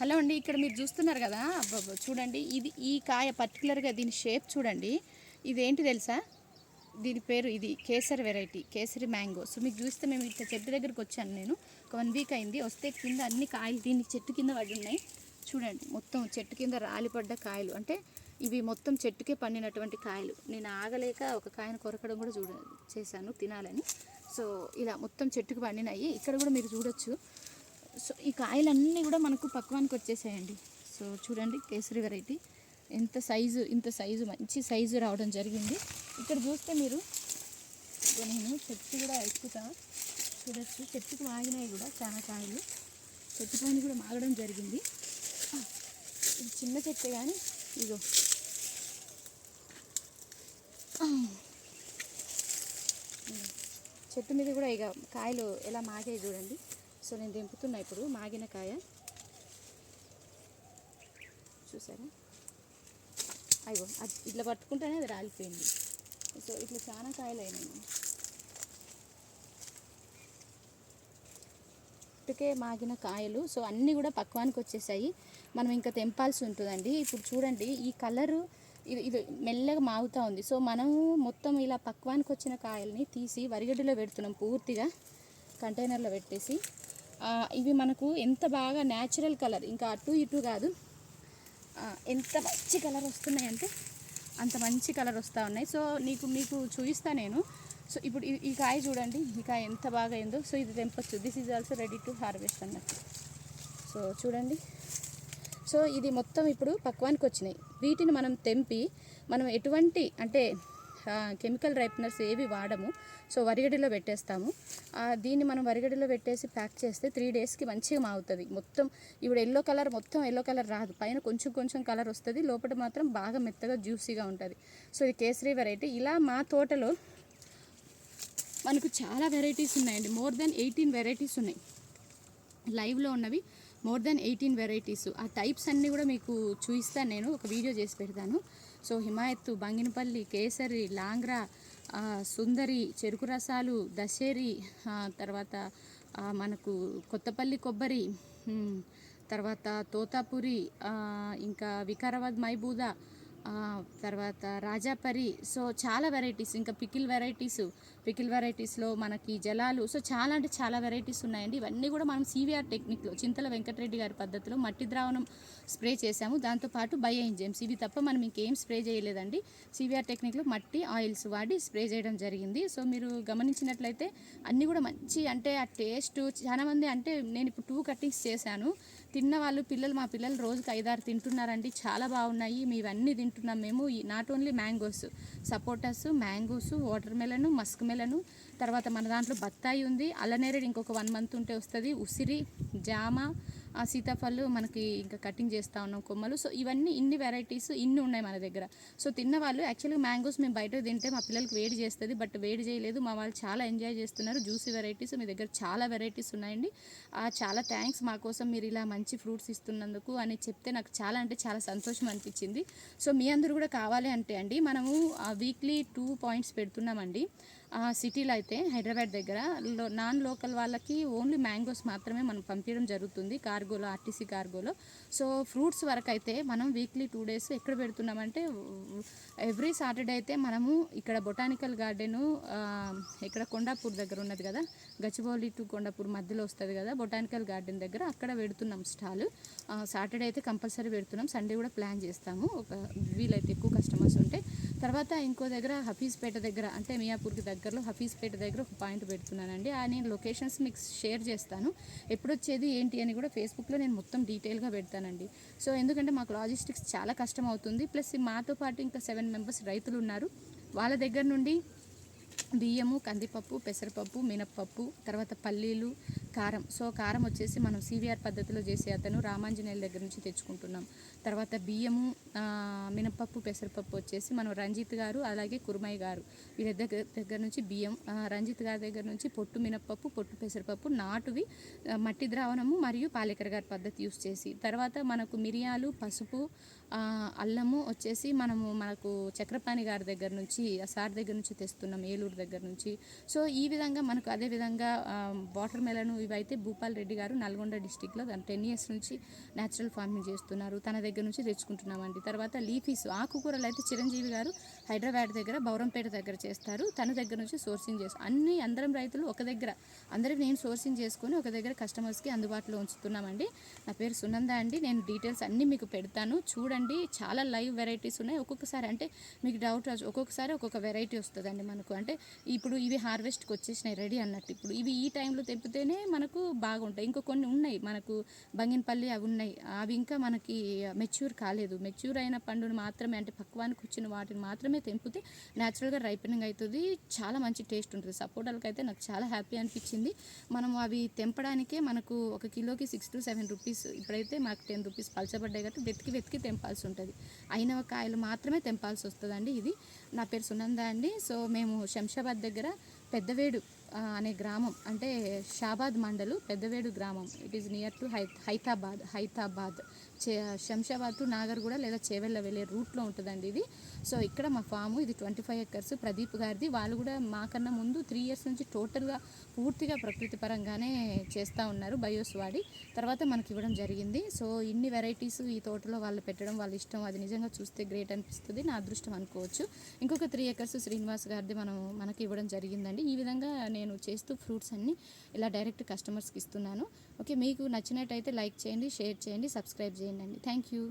Hello అండి ఇక్కడ మీరు చూస్తున్నారు కదా? అబ్బబ్బ, చూడండి ఇది ఈ కాయ పర్టికులర్గా దీని షేప్ చూడండి. ఇదేంటి తెలుసా? దీని పేరు ఇది Kesari variety Kesari mango so మీకు చూస్తే మేము ఇట్లా చెట్టు దగ్గరికి వచ్చాను నేను. ఒక వన్ వీక్ అయింది. వస్తే కింద అన్ని కాయలు దీని చెట్టు కింద పడి ఉన్నాయి. చూడండి మొత్తం చెట్టు కింద రాలిపడ్డ కాయలు. అంటే ఇవి మొత్తం చెట్టుకే పండినటువంటి కాయలు. నేను ఆగలేక ఒక కాయను కొరకడం కూడా చూడ చేశాను తినాలని. సో ఇలా మొత్తం చెట్టుకు పండినాయి. ఇక్కడ కూడా మీరు చూడొచ్చు. సో ఈ కాయలన్నీ కూడా మనకు పక్వానికి వచ్చేసాయండి. సో చూడండి కేసరి వెరైటీ. ఎంత సైజు ఇంత సైజు మంచి సైజు రావడం జరిగింది. ఇక్కడ చూస్తే మీరు నేను చెట్టు కూడా ఎక్కుతా. చూడొచ్చు. చెట్టుకు మాగినాయి కూడా చాలా కాయలు. చెట్టు పైన కూడా మాగడం జరిగింది. ఇది చిన్న చెట్టే కానీ ఇగో చెట్టు మీద కూడా ఇక కాయలు ఎలా మాగాయి చూడండి. సో నేను దింపుతున్నా ఇప్పుడు మాగిన కాయ. చూసారా? అయ్యో అది ఇట్లా పట్టుకుంటేనే అది రాలిపోయింది. సో ఇట్లా చాలా కాయలు అయినాయి. ఇప్పటికే మాగిన కాయలు సో అన్నీ కూడా పక్వానికి వచ్చేసాయి. మనం ఇంకా తెంపాల్సి ఉంటుందండి. ఇప్పుడు చూడండి ఈ కలరు ఇది ఇది మెల్లగా మాగుతూ ఉంది. సో మనం మొత్తం ఇలా పక్వానికి వచ్చిన కాయల్ని తీసి వరిగడ్డలో పెడుతున్నాం పూర్తిగా. కంటైనర్లో పెట్టేసి. ఇవి మనకు ఎంత బాగా న్యాచురల్ కలర్ ఇంకా అటు ఇటు కాదు. ఎంత మంచి కలర్ వస్తున్నాయంటే అంత మంచి కలర్ వస్తూ ఉన్నాయి. సో నీకు మీకు చూపిస్తా నేను. సో ఇప్పుడు ఈ- ఈ కాయ చూడండి. ఈ కాయ ఎంత బాగా అయిందో. సో ఇది తెంపచ్చు. This is also ready to harvest అన్నట్టు. సో చూడండి. సో ఇది మొత్తం ఇప్పుడు పక్వానికి వచ్చినాయి. వీటిని మనం తెంపి మనం ఎటువంటి అంటే కెమికల్ రైప్నర్స్ ఏవి వాడము సో వరిగడిలో పెట్టేస్తాము. దీన్ని మనం వరిగడిలో పెట్టేసి ప్యాక్ చేస్తే త్రీ డేస్కి మంచిగా మాగుతుంది మొత్తం ఇప్పుడు ఎల్లో కలర్ మొత్తం ఎల్లో కలర్ రాదు. పైన కొంచెం కొంచెం కలర్ వస్తుంది లోపల మాత్రం బాగా మెత్తగా జ్యూసీగా ఉంటుంది. సో ఇది కేసరి వెరైటీ. ఇలా మా తోటలో మనకు చాలా వెరైటీస్ ఉన్నాయండి. మోర్ దెన్ ఎయిటీన్ వెరైటీస్ ఉన్నాయి. లైవ్లో ఉన్నవి. More than eighteen varieties. ఆ టైప్స్ అన్నీ కూడా మీకు చూపిస్తాను నేను. ఒక వీడియో చేసి పెడతాను. సో హిమాయత్తు బంగినపల్లి కేసరి లాంగ్రా సుందరి చెరుకు రసాలు దశేరి తర్వాత మనకు కొత్తపల్లి కొబ్బరి తర్వాత తోతాపురి ఇంకా వికారాబాద్ మైబూదా తర్వాత రాజాపరి సో చాలా వెరైటీస్ ఇంకా పికిల్ వెరైటీస్ పికిల్ వెరైటీస్లో మనకి జలాలు. సో చాలా అంటే చాలా వెరైటీస్ ఉన్నాయండి. ఇవన్నీ కూడా మనం సివిఆర్ టెక్నిక్లో చింతల వెంకటరెడ్డి గారి పద్ధతిలో మట్టి ద్రావణం స్ప్రే చేసాము దాంతోపాటు బయో ఎంజైమ్స్ ఇవి తప్ప మనం ఇంకేం స్ప్రే చేయలేదండి. సివిఆర్ టెక్నిక్లో మట్టి ఆయిల్స్ వాడి స్ప్రే చేయడం జరిగింది. సో మీరు గమనించినట్లయితే అన్నీ కూడా మంచి అంటే ఆ టేస్ట్ చాలామంది అంటే నేను ఇప్పుడు టూ కట్టింగ్స్ చేశాను. తిన్న వాళ్ళు పిల్లలు మా పిల్లలు రోజుకి ఐదారు తింటున్నారండి. చాలా బాగున్నాయి. మీవన్నీ తింటున్నాం. మేము not only mangoes sapotas mangoes water melon musk melon. తర్వాత మన దాంట్లో బత్తాయి ఉంది. అల్లనేరేడు ఇంకొక వన్ మంత్ ఉంటే వస్తుంది. ఉసిరి జామ ఆ సీతాఫలం మనకి ఇంకా కటింగ్ చేస్తూ ఉన్నాం కొమ్మలు. సో ఇవన్నీ ఇన్ని వెరైటీస్ ఇన్ని ఉన్నాయి మన దగ్గర. సో తిన్న వాళ్ళు యాక్చువల్గా మ్యాంగోస్ మేము బయట తింటే మా పిల్లలకి వేడి చేస్తుంది బట్ వేడి చేయలేదు. మా వాళ్ళు చాలా ఎంజాయ్ చేస్తున్నారు. జ్యూసీ వెరైటీస్ మీ దగ్గర చాలా వెరైటీస్ ఉన్నాయండి. చాలా థ్యాంక్స్ మా కోసం మీరు ఇలా మంచి ఫ్రూట్స్ ఇస్తున్నందుకు అని చెప్తే నాకు చాలా అంటే చాలా సంతోషం అనిపించింది. సో మీ అందరూ కూడా కావాలి అంటే అండి మనము వీక్లీ టూ పాయింట్స్ పెడుతున్నామండి. సిటీలో అయితే హైదరాబాద్ దగ్గర లో నాన్ లోకల్ వాళ్ళకి ఓన్లీ మ్యాంగోస్ మాత్రమే మనం పంపించడం జరుగుతుంది కార్గోలో ఆర్టీసీ కార్గోలో. సో ఫ్రూట్స్ వరకు అయితే మనం వీక్లీ టూ డేస్ ఎక్కడ పెడుతున్నామంటే ఎవ్రీ సాటర్డే అయితే మనము ఇక్కడ బొటానికల్ గార్డెను ఇక్కడ కొండాపూర్ దగ్గర ఉన్నది కదా గచ్చిబౌలి టు కొండాపూర్ మధ్యలో వస్తుంది కదా బొటానికల్ గార్డెన్ దగ్గర అక్కడ పెడుతున్నాం స్టాల్. సాటర్డే అయితే కంపల్సరీ పెడుతున్నాం సండే కూడా ప్లాన్ చేస్తాము. ఒక వీలైతే ఎక్కువ కస్టమర్స్ ఉంటే తర్వాత ఇంకో దగ్గర హఫీజ్పేట దగ్గర అంటే మియాపూర్కి దగ్గరలో హఫీజ్పేట దగ్గర ఒక పాయింట్ పెడుతున్నానండి. ఆ నేను లొకేషన్స్ మీకు షేర్ చేస్తాను. ఎప్పుడు వచ్చేది ఏంటి అని కూడా ఫేస్బుక్లో నేను మొత్తం డీటెయిల్గా పెడతానండి. సో ఎందుకంటే మాకు లాజిస్టిక్స్ చాలా కష్టం అవుతుంది ప్లస్ మాతో పాటు ఇంకా సెవెన్ మెంబర్స్ రైతులు ఉన్నారు వాళ్ళ దగ్గర నుండి బియ్యము కందిపప్పు పెసరపప్పు మినప్పప్పు తర్వాత పల్లీలు కారం. సో కారం వచ్చేసి మనం సివిఆర్ పద్ధతిలో చేసే అతను రామాంజనేయుల దగ్గర నుంచి తెచ్చుకుంటున్నాం. తర్వాత బియ్యము మినపప్పు మినప్పప్పు పెసరపప్పు వచ్చేసి మనం రంజిత్ గారు అలాగే కురుమయ్య గారు. వీళ్ళ దగ్గర దగ్గర నుంచి బియ్యం రంజిత్ గారి దగ్గర నుంచి పొట్టు మినప్పప్పు పొట్టు పెసరపప్పు నాటువి మట్టి ద్రావణము మరియు పాలేకర్ గారి పద్ధతి యూస్ చేసి. తర్వాత మనకు మిరియాలు పసుపు అల్లము వచ్చేసి మనము మనకు చక్రపాణి గారి దగ్గర నుంచి ఆ సార్ దగ్గర నుంచి తెస్తున్నాం ఏలూరు దగ్గర నుంచి. సో ఈ విధంగా మనకు అదే విధంగా వాటర్ మెలను ఇవైతే భూపాల్ రెడ్డి గారు నల్గొండ డిస్టిక్లో టెన్ ఇయర్స్ నుంచి న్యాచురల్ ఫార్మింగ్ చేస్తున్నారు. తన దగ్గర నుంచి తెచ్చుకుంటున్నామండి. తర్వాత లీఫీస్ ఆకుకూరలు అయితే చిరంజీవి గారు హైదరాబాద్ దగ్గర బౌరంపేట దగ్గర చేస్తారు. తన దగ్గర నుంచి సోర్సింగ్ చేస్తారు అన్ని అందరం రైతులు ఒక దగ్గర. అందరికి నేను సోర్సింగ్ చేసుకొని ఒక దగ్గర కస్టమర్స్కి అందుబాటులో ఉంచుతున్నామండి. నా పేరు సునంద అండి. నేను డీటెయిల్స్ అన్నీ మీకు పెడతాను. చూడండి చాలా లైవ్ వెరైటీస్ ఉన్నాయి. ఒక్కొక్కసారి అంటే మీకు డౌట్ ఒక్కొక్కసారి ఒక్కొక్క వెరైటీ వస్తుందండి మనకు. అంటే ఇప్పుడు ఇవి హార్వెస్ట్కి వచ్చేసినాయి రెడీ అన్నట్టు. ఇప్పుడు ఇవి ఈ టైంలో తెప్పితేనే మనకు బాగుంటాయి. ఇంకా కొన్ని ఉన్నాయి మనకు బంగినపల్లి అవి ఉన్నాయి. అవి ఇంకా మనకి మెచ్యూర్ కాలేదు. మెచ్యూర్ అయిన పండును మాత్రమే అంటే పక్వానికి వచ్చిన వాటిని మాత్రమే తెంపితే న్యాచురల్గా రైపెనింగ్ అవుతుంది. చాలా మంచి టేస్ట్ ఉంటుంది. సపోటాలకు అయితే నాకు చాలా హ్యాపీ అనిపించింది. మనం అవి తెంపడానికే మనకు ఒక కిలోకి సిక్స్ టు సెవెన్ రూపీస్ ఇప్పుడైతే మాకు టెన్ రూపీస్ పలచబడ్డాయి కాబట్టి వెతికి వెతికి తెంపాల్సి ఉంటుంది. అయిన కాయలు మాత్రమే తెంపాల్సి వస్తుందండి ఇది. నా పేరు సునంద అండి. సో మేము శంషాబాద్ దగ్గర పెద్దవేడు అనే గ్రామం అంటే షాబాద్ మండలు పెద్దవేడు గ్రామం. ఇట్ ఈస్ నియర్ టు హై హైతాబాద్ హైతాబాద్. శంషాబాద్ టు నాగర్గూడ లేదా చేవెళ్ళ వెళ్ళే రూట్లో ఉంటుందండి ఇది. సో ఇక్కడ మా ఫాము ఇది ట్వంటీ ఫైవ్ ఎకర్స్. ప్రదీప్ గారిది. వాళ్ళు కూడా మాకన్నా ముందు త్రీ ఇయర్స్ నుంచి టోటల్గా పూర్తిగా ప్రకృతి పరంగానే చేస్తూ ఉన్నారు బయోస్ వాడి. తర్వాత మనకి ఇవ్వడం జరిగింది. సో ఇన్ని వెరైటీస్ ఈ తోటలో వాళ్ళు పెట్టడం వాళ్ళ ఇష్టం. అది నిజంగా చూస్తే గ్రేట్ అనిపిస్తుంది. నా అదృష్టం అనుకోవచ్చు. ఇంకొక త్రీ ఎకర్స్ శ్రీనివాస్ గారిది మనం మనకి ఇవ్వడం జరిగిందండి. ఈ విధంగా నేను చేస్తూ ఫ్రూట్స్ అన్నీ ఇలా డైరెక్ట్ కస్టమర్స్కి ఇస్తున్నాను. ఓకే మీకు నచ్చినట్టయితే లైక్ చేయండి షేర్ చేయండి సబ్స్క్రైబ్ చేయండి. అండి థ్యాంక్ యూ